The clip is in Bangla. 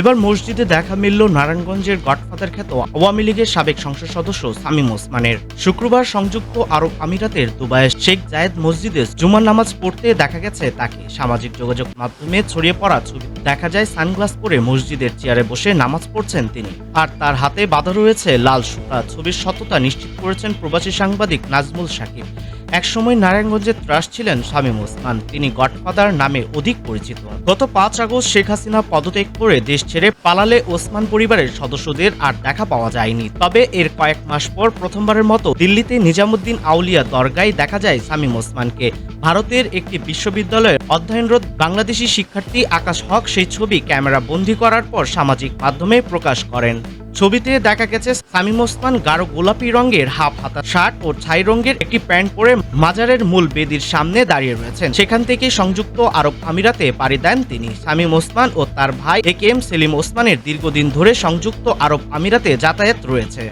এবার মসজিদে দেখা মিলল নারায়ণগঞ্জের গডফাদার খ্যাত আওয়ামী লীগের সাবেক সংসদ সদস্য সামিম ওসমানের। শুক্রবার সংযুক্ত আরব আমিরাতের দুবাইয়ের শেখ জায়েদ মসজিদে জুমার নামাজ পড়তে দেখা গেছে তাকে। সামাজিক যোগাযোগ মাধ্যমে ছড়িয়ে পড়া ছবি দেখা যায় সানগ্লাস পরে মসজিদের চেয়ারে বসে নামাজ পড়ছেন তিনি। আর তার হাতে বাঁধা রয়েছে লাল সুতা। ছবির সততা নিশ্চিত করেছেন প্রবাসী সাংবাদিক নাজমুল সাকিব একসময় নারায়ণগঞ্জের ত্রাস ছিলেন শামীম ওসমান তিনি গডফাদার নামে অধিক পরিচিত। গত পাঁচ আগস্ট শেখ হাসিনা পদত্যাগ করে দেশ ছেড়ে পালালে ওসমান পরিবারের সদস্যদের আর দেখা পাওয়া যায়নি। তবে এর কয়েক মাস পর প্রথমবারের মতো দিল্লিতে নিজামুদ্দিন আউলিয়া দরগায় দেখা যায় শামীম ওসমানকে ভারতের একটি বিশ্ববিদ্যালয়ের অধ্যয়নরত বাংলাদেশি শিক্ষার্থী আকাশ হক সেই ছবি ক্যামেরা বন্দি করার পর সামাজিক মাধ্যমে প্রকাশ করেন। ছবিতে দেখা গেছে সামিম ওসমান গাঢ় গোলাপি রঙের হাফ হাতা শার্ট ও ছাই রঙের একটি প্যান্ট পরে মাজারের মূল বেদির সামনে দাঁড়িয়ে রয়েছেন। সেখান থেকে সংযুক্ত আরব আমিরাতে পাড়ি দেন তিনি। সামিম ওসমান ও তার ভাই এ কে এম সেলিম ওসমানের দীর্ঘদিন ধরে সংযুক্ত আরব আমিরাতে যাতায়াত রয়েছে।